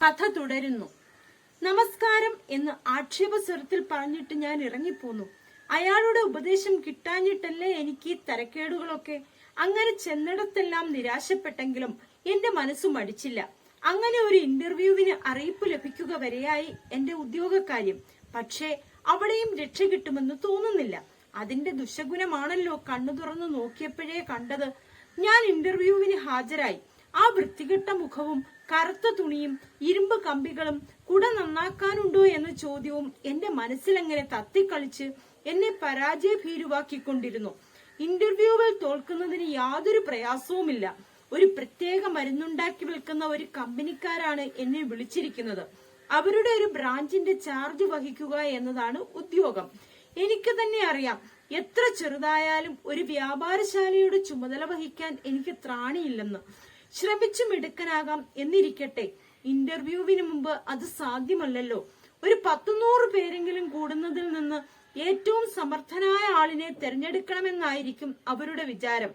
കഥ തുടരുന്നു. നമസ്കാരം എന്ന് ആക്ഷേപ സ്വരത്തിൽ പറഞ്ഞിട്ട് ഞാൻ ഇറങ്ങിപ്പോന്നു. അയാളുടെ ഉപദേശം കിട്ടാഞ്ഞിട്ടല്ലേ എനിക്ക് ഈ തരക്കേടുകളൊക്കെ? അങ്ങനെ ചെന്നിടത്തെല്ലാം നിരാശപ്പെട്ടെങ്കിലും എന്റെ മനസ്സു മടിച്ചില്ല. അങ്ങനെ ഒരു ഇന്റർവ്യൂവിന് അറിയിപ്പ് ലഭിക്കുക വരെയായി എന്റെ ഉദ്യോഗകാര്യം. പക്ഷേ അവിടെയും രക്ഷ കിട്ടുമെന്ന് തോന്നുന്നില്ല. അതിന്റെ ദുശഗുണമാണല്ലോ കണ്ണു തുറന്നു നോക്കിയപ്പോഴേ കണ്ടത്. ഞാൻ ഇന്റർവ്യൂവിന് ഹാജരായി. ആ വൃത്തികെട്ട മുഖവും കറുത്ത തുണിയും ഇരുമ്പ് കമ്പികളും കുട നന്നാക്കാനുണ്ടോ എന്ന ചോദ്യവും എന്റെ മനസ്സിലങ്ങനെ തത്തിക്കളിച്ച് എന്നെ പരാജയ ഭീരുവാക്കിക്കൊണ്ടിരുന്നു ഇന്റർവ്യൂവിൽ തോൽക്കുന്നതിന് യാതൊരു പ്രയാസവുമില്ല. ഒരു പ്രത്യേക മരുന്നുണ്ടാക്കി വിൽക്കുന്ന ഒരു കമ്പനിക്കാരാണ് എന്നെ വിളിച്ചിരിക്കുന്നത്. അവരുടെ ഒരു ബ്രാഞ്ചിന്റെ ചാർജ് വഹിക്കുക എന്നതാണ് ഉദ്യോഗം. എനിക്ക് തന്നെ അറിയാം എത്ര ചെറുതായാലും ഒരു വ്യാപാരശാലയുടെ ചുമതല വഹിക്കാൻ എനിക്ക് ത്രാണിയില്ലെന്ന്. ശ്രമിച്ചു മിടുക്കനാകാം എന്നിരിക്കട്ടെ. ഇന്റർവ്യൂവിന് മുമ്പ് അത് സാധ്യമല്ലല്ലോ. ഒരു പത്തുനൂറ് പേരെങ്കിലും കൂടുന്നതിൽ നിന്ന് ഏറ്റവും സമർത്ഥനായ ആളിനെ തിരഞ്ഞെടുക്കണമെന്നായിരിക്കും അവരുടെ വിചാരം.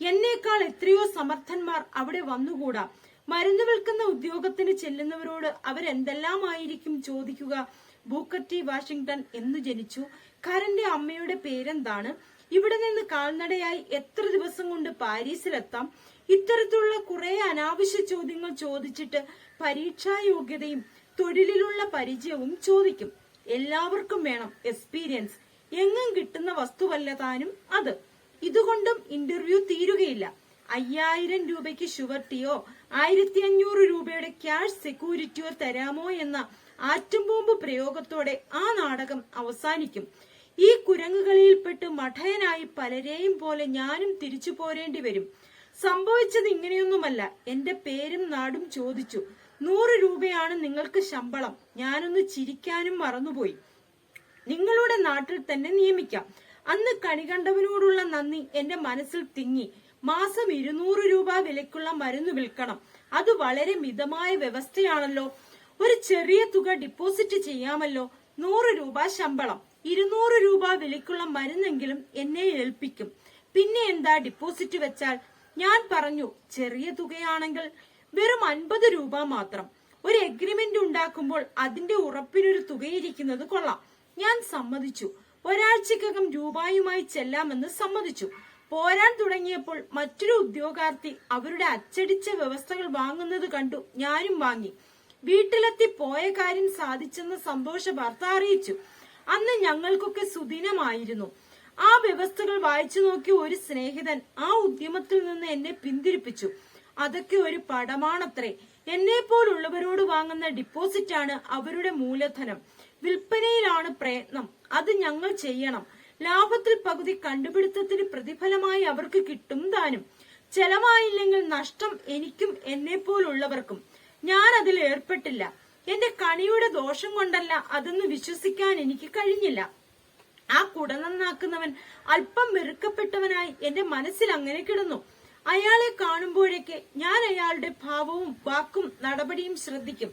എന്നേക്കാൾ എത്രയോ സമർത്ഥന്മാർ അവിടെ വന്നുകൂടാ. മരുന്ന് വിൽക്കുന്ന ഉദ്യോഗത്തിന് ചെല്ലുന്നവരോട് അവരെന്തെല്ലാമായിരിക്കും ചോദിക്കുക? ബൂക്കറ്റി വാഷിംഗ്ടൺ എന്ന് ജനിച്ചു. കരന്റെ അമ്മയുടെ പേരെന്താണ്? ഇവിടെ നിന്ന് കാൽനടയായി എത്ര ദിവസം കൊണ്ട് പാരീസിലെത്താം? ഇത്തരത്തിലുള്ള കുറെ അനാവശ്യ ചോദ്യങ്ങൾ ചോദിച്ചിട്ട് പരീക്ഷാ യോഗ്യതയും തൊഴിലിലുള്ള പരിചയവും ചോദിക്കും. എല്ലാവർക്കും വേണം എക്സ്പീരിയൻസ്. എങ്ങും കിട്ടുന്ന വസ്തുവല്ല താനും അത്. ഇതുകൊണ്ടും ഇന്റർവ്യൂ തീരുകയില്ല. അയ്യായിരം രൂപയ്ക്ക് ഷുവർട്ടിയോ ആയിരത്തി അഞ്ഞൂറ് രൂപയുടെ ക്യാഷ് സെക്യൂരിറ്റിയോ തരാമോ എന്ന ആറ്റുംബോംബ് പ്രയോഗത്തോടെ ആ നാടകം അവസാനിക്കും. ഈ കുരങ്ങുകളിൽപ്പെട്ട് മഠയനായി പലരെയും പോലെ ഞാനും തിരിച്ചു പോരേണ്ടി വരും. സംഭവിച്ചത് ഇങ്ങനെയൊന്നുമല്ല. എന്റെ പേരും നാടും ചോദിച്ചു. നൂറ് രൂപയാണ് നിങ്ങൾക്ക് ശമ്പളം. ഞാനൊന്ന് ചിരിക്കാനും മറന്നുപോയി. നിങ്ങളുടെ നാട്ടിൽ തന്നെ നിയമിക്കാം. അന്ന് കണികണ്ടവനോടുള്ള നന്ദി എന്റെ മനസ്സിൽ തിങ്ങി. മാസം ഇരുന്നൂറ് രൂപ വിലക്കുള്ള മരുന്ന് വിൽക്കണം. അത് വളരെ മിതമായ വ്യവസ്ഥയാണല്ലോ. ഒരു ചെറിയ തുക ഡിപ്പോസിറ്റ് ചെയ്യാമല്ലോ. നൂറ് രൂപ ശമ്പളം. ഇരുന്നൂറ് രൂപ വിലക്കുള്ള മരുന്നെങ്കിലും എന്നെ ഏൽപ്പിക്കും. പിന്നെ എന്താ ഡിപ്പോസിറ്റ് വെച്ചാൽ? ഞാൻ പറഞ്ഞു ചെറിയ തുകയാണെങ്കിൽ വെറും അൻപത് രൂപ മാത്രം. ഒരു എഗ്രിമെന്റ് ഉണ്ടാക്കുമ്പോൾ അതിന്റെ ഉറപ്പിനൊരു തുകയിരിക്കുന്നത് കൊള്ളാം. ഞാൻ സമ്മതിച്ചു. ഒരാഴ്ചക്കകം രൂപയുമായി ചെല്ലാമെന്ന് സമ്മതിച്ചു. പോരാൻ തുടങ്ങിയപ്പോൾ മറ്റൊരു ഉദ്യോഗാർത്ഥി അവരുടെ അച്ചടിച്ച വ്യവസ്ഥകൾ വാങ്ങുന്നത് കണ്ടു. ഞാനും വാങ്ങി. വീട്ടിലെത്തി പോയ കാര്യം സാധിച്ചെന്ന് സന്തോഷ വാർത്ത അറിയിച്ചു. അന്ന് ഞങ്ങൾക്കൊക്കെ സുദിനമായിരുന്നു. ആ വ്യവസ്ഥകൾ വായിച്ചു നോക്കിയ ഒരു സ്നേഹിതൻ ആ ഉദ്യമത്തിൽ നിന്ന് എന്നെ പിന്തിരിപ്പിച്ചു. അതൊക്കെ ഒരു പടമാണത്രേ. എന്നെ പോലുള്ളവരോട് വാങ്ങുന്ന ഡിപ്പോസിറ്റ് ആണ് അവരുടെ മൂലധനം. വിൽപ്പനയിലാണ് പ്രയത്നം. അത് ഞങ്ങൾ ചെയ്യണം. ലാഭത്തിൽ പകുതി കണ്ടുപിടുത്തത്തിന് പ്രതിഫലമായി അവർക്ക് കിട്ടും താനും. ചെലവായില്ലെങ്കിൽ നഷ്ടം എനിക്കും എന്നെ പോലുള്ളവർക്കും ഞാൻ അതിൽ ഏർപ്പെട്ടില്ല. എന്റെ കണിയുടെ ദോഷം കൊണ്ടല്ല അതെന്ന് വിശ്വസിക്കാൻ എനിക്ക് കഴിഞ്ഞില്ല. ആ കുട നന്നാക്കുന്നവൻ അല്പം വെറുക്കപ്പെട്ടവനായി എന്റെ മനസ്സിൽ അങ്ങനെ കിടന്നു. അയാളെ കാണുമ്പോഴേക്ക് ഞാൻ അയാളുടെ ഭാവവും വാക്കും നടപടിയും ശ്രദ്ധിക്കും.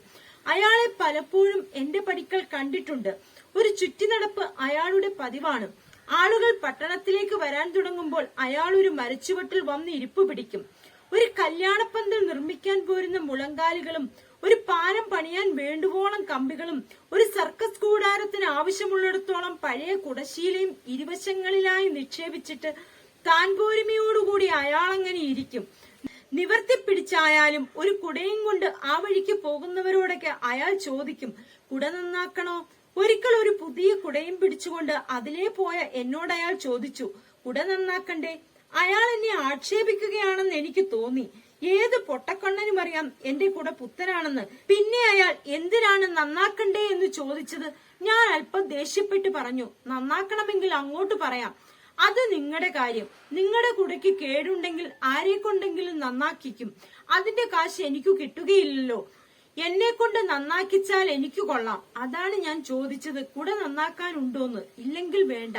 അയാളെ പലപ്പോഴും എന്റെ പടിക്കൽ കണ്ടിട്ടുണ്ട്. ഒരു ചുറ്റിനടപ്പ് അയാളുടെ പതിവാണ്. ആളുകൾ പട്ടണത്തിലേക്ക് വരാൻ തുടങ്ങുമ്പോൾ അയാൾ ഒരു മരച്ചുവട്ടിൽ വന്ന് ഇരിപ്പ് പിടിക്കും. ഒരു കല്യാണപ്പന്തൽ നിർമ്മിക്കാൻ പോരുന്ന മുളങ്കാലുകളും ഒരു പാലം പണിയാൻ വേണ്ടുവോളം കമ്പികളും ഒരു സർക്കസ് കൂടാരത്തിന് ആവശ്യമുള്ളിടത്തോളം പഴയ കുടശീലയും ഇരുവശങ്ങളിലായി നിക്ഷേപിച്ചിട്ട് താൻ പോരുമയോടുകൂടി അയാളങ്ങനെ ഇരിക്കും. നിവർത്തിപ്പിടിച്ചായാലും ഒരു കുടയും കൊണ്ട് ആ വഴിക്ക് പോകുന്നവരോടൊക്കെ അയാൾ ചോദിക്കും കുട നന്നാക്കണോ? ഒരിക്കൽ ഒരു പുതിയ കുടയും പിടിച്ചുകൊണ്ട് അതിലേ പോയ എന്നോട് അയാൾ ചോദിച്ചു കുട നന്നാക്കണ്ടേ? അയാൾ എന്നെ ആക്ഷേപിക്കുകയാണെന്ന് എനിക്ക് തോന്നി. ഏത് പൊട്ടക്കണ്ണനും അറിയാം എന്റെ കൂടെ പുത്തനാണെന്ന് പിന്നെ അയാൾ എന്തിനാണ് നന്നാക്കണ്ടേ എന്ന് ചോദിച്ചത് ഞാൻ അല്പം ദേഷ്യപ്പെട്ട് പറഞ്ഞു നന്നാക്കണമെങ്കിൽ അങ്ങോട്ട് പറയാം. അത് നിങ്ങളുടെ കാര്യം. നിങ്ങളുടെ കുടയ്ക്ക് കേടുണ്ടെങ്കിൽ ആരെ കൊണ്ടെങ്കിലും നന്നാക്കിക്കും. അതിന്റെ കാശ് എനിക്ക് കിട്ടുകയില്ലല്ലോ. എന്നെ കൊണ്ട് നന്നാക്കിച്ചാൽ എനിക്ക് കൊള്ളാം. അതാണ് ഞാൻ ചോദിച്ചത്. കുട നന്നാക്കാനുണ്ടോന്ന് ഇല്ലെങ്കിൽ വേണ്ട.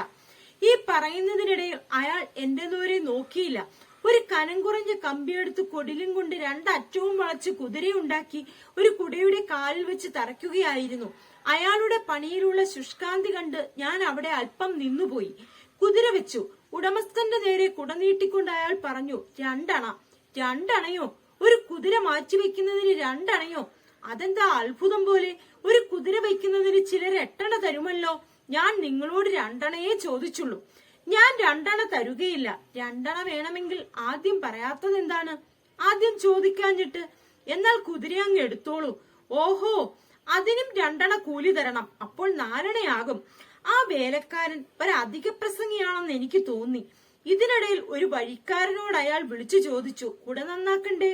ഈ പറയുന്നതിനിടയിൽ അയാൾ എന്റെ ദൂരെ നോക്കിയില്ല. ഒരു കനം കുറഞ്ഞ കമ്പി കമ്പിയെടുത്ത് കൊടിലും കൊണ്ട് രണ്ടറ്റവും വളച്ച് കുതിരയുണ്ടാക്കി ഒരു കുടയുടെ കാലിൽ വെച്ച് തറയ്ക്കുകയായിരുന്നു. അയാളുടെ പണിയിലുള്ള ശുഷ്കാന്തി കണ്ട് ഞാൻ അവിടെ അല്പം നിന്നുപോയി. കുതിര വെച്ചു. ഉടമസ്ഥന്റെ നേരെ കുട നീട്ടിക്കൊണ്ട് അയാൾ പറഞ്ഞു രണ്ടണ രണ്ടണയോ? ഒരു കുതിര മാറ്റിവെക്കുന്നതിന് രണ്ടണയോ? അതെന്താ അത്ഭുതം പോലെ? ഒരു കുതിര വയ്ക്കുന്നതിന് ചിലർ എട്ടണ തരുമല്ലോ? ഞാൻ നിങ്ങളോട് രണ്ടണയേ ചോദിച്ചുള്ളൂ. ഞാൻ രണ്ടെണ്ണ തരുകയില്ല. രണ്ടെണ്ണ വേണമെങ്കിൽ ആദ്യം പറയാത്തത് എന്താണ്? ആദ്യം ചോദിക്കാഞ്ഞിട്ട് എന്നാൽ കുതിര അങ്ങ് എടുത്തോളൂ. ഓഹോ അതിനും രണ്ടെണ്ണ കൂലി തരണം. അപ്പോൾ നാലണയാകും ആ വേലക്കാരൻ ഒരധിക പ്രസംഗിയാണെന്ന് എനിക്ക് തോന്നി. ഇതിനിടയിൽ ഒരു വഴിക്കാരനോട് അയാൾ വിളിച്ചു ചോദിച്ചു കുട നന്നാക്കണ്ടേ?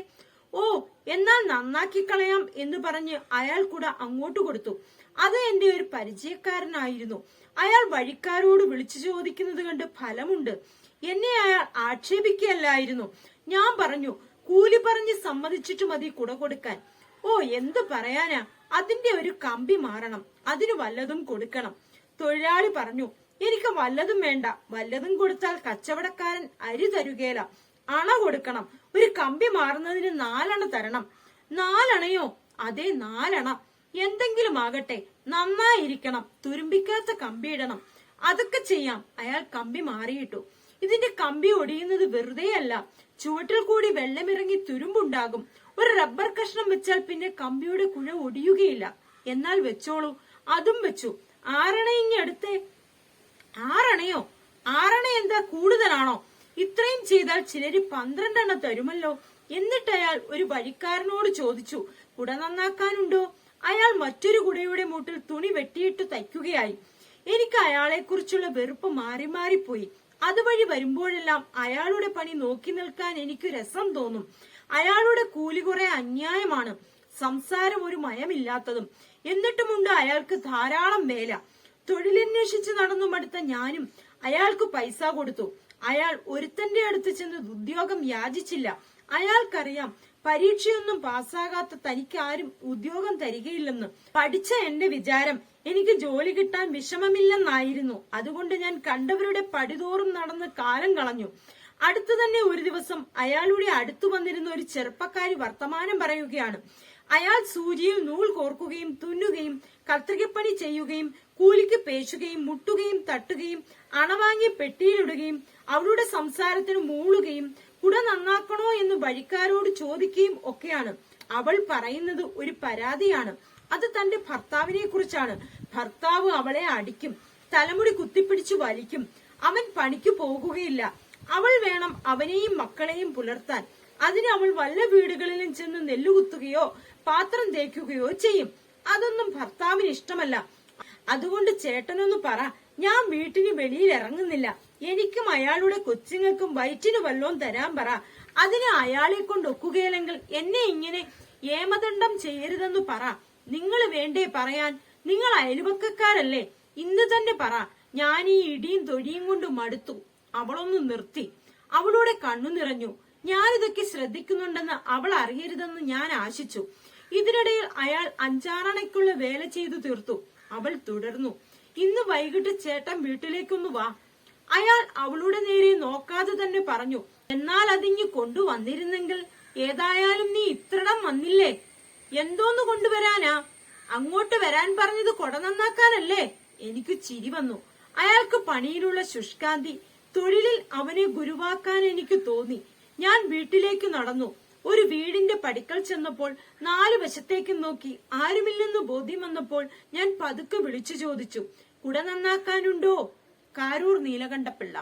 ഓ എന്നാൽ നന്നാക്കി കളയാം എന്ന് പറഞ്ഞ് അയാൾ കൂടെ അങ്ങോട്ട് കൊടുത്തു. അത് എന്റെ ഒരു പരിചയക്കാരനായിരുന്നു. അയാൾ വഴിക്കാരോട് വിളിച്ചു ചോദിക്കുന്നത് കണ്ട് ഫലമുണ്ട്. എന്നെ അയാൾ ആക്ഷേപിക്കുകയല്ലായിരുന്നു. ഞാൻ പറഞ്ഞു കൂലി പറഞ്ഞ് സമ്മതിച്ചിട്ട് മതി കുട കൊടുക്കാൻ. ഓ എന്ത് പറയാനാ? അതിന്റെ ഒരു കമ്പി മാറണം. അതിന് വല്ലതും കൊടുക്കണം. തൊഴിലാളി പറഞ്ഞു എനിക്ക് വല്ലതും വേണ്ട. വല്ലതും കൊടുത്താൽ കച്ചവടക്കാരൻ അരി തരുകേല. അണ കൊടുക്കണം. ഒരു കമ്പി മാറുന്നതിന് നാലണ തരണം. നാലണയോ? അതെ നാലണ. എന്തെങ്കിലും ആകട്ടെ നന്നായിരിക്കണം തുരുമ്പിക്കാത്ത കമ്പി ഇടണം. അതൊക്കെ ചെയ്യാം. അയാൾ കമ്പി മാറിയിട്ടു. ഇതിന്റെ കമ്പി ഒടിയുന്നത് വെറുതെയല്ല. ചുവട്ടിൽ കൂടി വെള്ളമിറങ്ങി തുരുമ്പുണ്ടാകും. ഒരു റബ്ബർ കഷ്ണം വെച്ചാൽ പിന്നെ കമ്പിയുടെ കുഴ ഒടിയുകയില്ല. എന്നാൽ വെച്ചോളൂ. അതും വെച്ചു. ആറണ ഇങ്ങടുത്തേ ആറണയോ? ആറണ എന്താ കൂടുതലാണോ? ഇത്രയും ചെയ്താൽ ചിലര് പന്ത്രണ്ടെണ്ണ തരുമല്ലോ. എന്നിട്ടയാൾ ഒരു വഴിക്കാരനോട് ചോദിച്ചു. കുട നന്നാക്കാനുണ്ടോ? അയാൾ മറ്റൊരു കുടയുടെ മൂട്ടിൽ തുണി വെട്ടിയിട്ട് തയ്ക്കുകയായി. എനിക്ക് അയാളെ കുറിച്ചുള്ള വെറുപ്പ് മാറി മാറിപ്പോയി. അതുവഴി വരുമ്പോഴെല്ലാം അയാളുടെ പണി നോക്കി നിൽക്കാൻ എനിക്ക് രസം തോന്നും. അയാളുടെ കൂലി കുറെ അന്യായമാണ്. സംസാരം ഒരു മയമില്ലാത്തതും. എന്നിട്ടുമുണ്ട് അയാൾക്ക് ധാരാളം വേല. തൊഴിലന്വേഷിച്ച് നടന്നു മടുത്ത ഞാനും അയാൾക്ക് പൈസ കൊടുത്തു. അയാൾ ഒരുത്തന്റെ അടുത്ത് ചെന്ന് ഉദ്യോഗം യാചിച്ചില്ല. അയാൾക്കറിയാം പരീക്ഷയൊന്നും പാസ്സാകാത്ത തനിക്ക് ആരും ഉദ്യോഗം തരികയില്ലെന്ന് പഠിച്ച എന്റെ വിചാരം. എനിക്ക് ജോലി കിട്ടാൻ വിഷമമില്ലെന്നായിരുന്നു. അതുകൊണ്ട് ഞാൻ കണ്ടവരുടെ പടിതോറും നടന്ന് കാലം കളഞ്ഞു. അടുത്തു തന്നെ ഒരു ദിവസം അയാളുടെ അടുത്തു വന്നിരുന്ന ഒരു ചെറുപ്പക്കാരി വർത്തമാനം പറയുകയാണ്. അയാൾ സൂചിയിൽ നൂൽ കോർക്കുകയും തുന്നുകയും കത്രികപ്പണി ചെയ്യുകയും കൂലിക്ക് പേശുകയും മുട്ടുകയും തട്ടുകയും അണവാങ്ങി പെട്ടിയിലിടുകയും അവളുടെ സംസാരത്തിന് മൂളുകയും കുട നന്നാക്കണോ എന്ന് വഴിക്കാരോട് ചോദിക്കുകയും ഒക്കെയാണ്. അവൾ പറയുന്നത് ഒരു പരാതിയാണ്. അത് തന്റെ ഭർത്താവിനെ കുറിച്ചാണ്. ഭർത്താവ് അവളെ അടിക്കും തലമുടി കുത്തിപ്പിടിച്ചു വലിക്കും. അവൻ പണിക്ക് പോകുകയില്ല. അവൾ വേണം അവനെയും മക്കളെയും പുലർത്താൻ. അതിന് അവൾ വല്ല വീടുകളിലും ചെന്ന് നെല്ലുകുത്തുകയോ പാത്രം തേക്കുകയോ ചെയ്യും. അതൊന്നും ഭർത്താവിന് ഇഷ്ടമല്ല. അതുകൊണ്ട് ചേട്ടനൊന്ന് പറ ഞാൻ വീട്ടിന് വെളിയിൽ ഇറങ്ങുന്നില്ല. എനിക്കും അയാളുടെ കൊച്ചുങ്ങൾക്കും വയറ്റിനു വല്ലവും തരാൻ പറ. അതിന് അയാളെ കൊണ്ട് ഒക്കുകയില്ലെങ്കിൽ എന്നെ ഇങ്ങനെ ഏമദണ്ഡം ചെയ്യരുതെന്ന് പറ. നിങ്ങൾ വേണ്ടേ പറയാൻ. നിങ്ങൾ അയൽവക്കക്കാരല്ലേ. ഇന്ന് തന്നെ പറ. ഞാൻ ഈ ഇടിയും തൊഴിയും കൊണ്ട് മടുത്തു. അവളൊന്ന് നിർത്തി. അവളുടെ കണ്ണു നിറഞ്ഞു. ഞാനിതൊക്കെ ശ്രദ്ധിക്കുന്നുണ്ടെന്ന് അവൾ അറിയരുതെന്ന് ഞാൻ ആശിച്ചു. ഇതിനിടയിൽ അയാൾ അഞ്ചാറണയ്ക്കുള്ള വേല ചെയ്തു തീർത്തു. അവൾ തുടർന്നു. ഇന്ന് വൈകിട്ട് ചേട്ടൻ വീട്ടിലേക്കൊന്ന് വാ. അയാൾ അവളുടെ നേരെ നോക്കാതെ തന്നെ പറഞ്ഞു എന്നാൽ അതിങ്ങ് കൊണ്ടുവന്നിരുന്നെങ്കിൽ ഏതായാലും നീ ഇത്രടം വന്നില്ലേ? എന്തോന്ന് കൊണ്ടുവരാനാ? അങ്ങോട്ട് വരാൻ പറഞ്ഞത് കൊട നന്നാക്കാനല്ലേ? എനിക്ക് ചിരി വന്നു. അയാൾക്ക് പണിയിലുള്ള ശുഷ്കാന്തി തൊഴിലിൽ അവനെ ഗുരുവാക്കാൻ എനിക്ക് തോന്നി. ഞാൻ വീട്ടിലേക്ക് നടന്നു. ഒരു വീടിന്റെ പടിക്കൽ ചെന്നപ്പോൾ നാലു വശത്തേക്ക് നോക്കി ആരുമില്ലെന്ന് ബോധ്യം വന്നപ്പോൾ ഞാൻ പതുക്കെ വിളിച്ചു ചോദിച്ചു കുട നന്നാക്കാനുണ്ടോ? കാരൂർ നീലകണ്ഠപിള്ള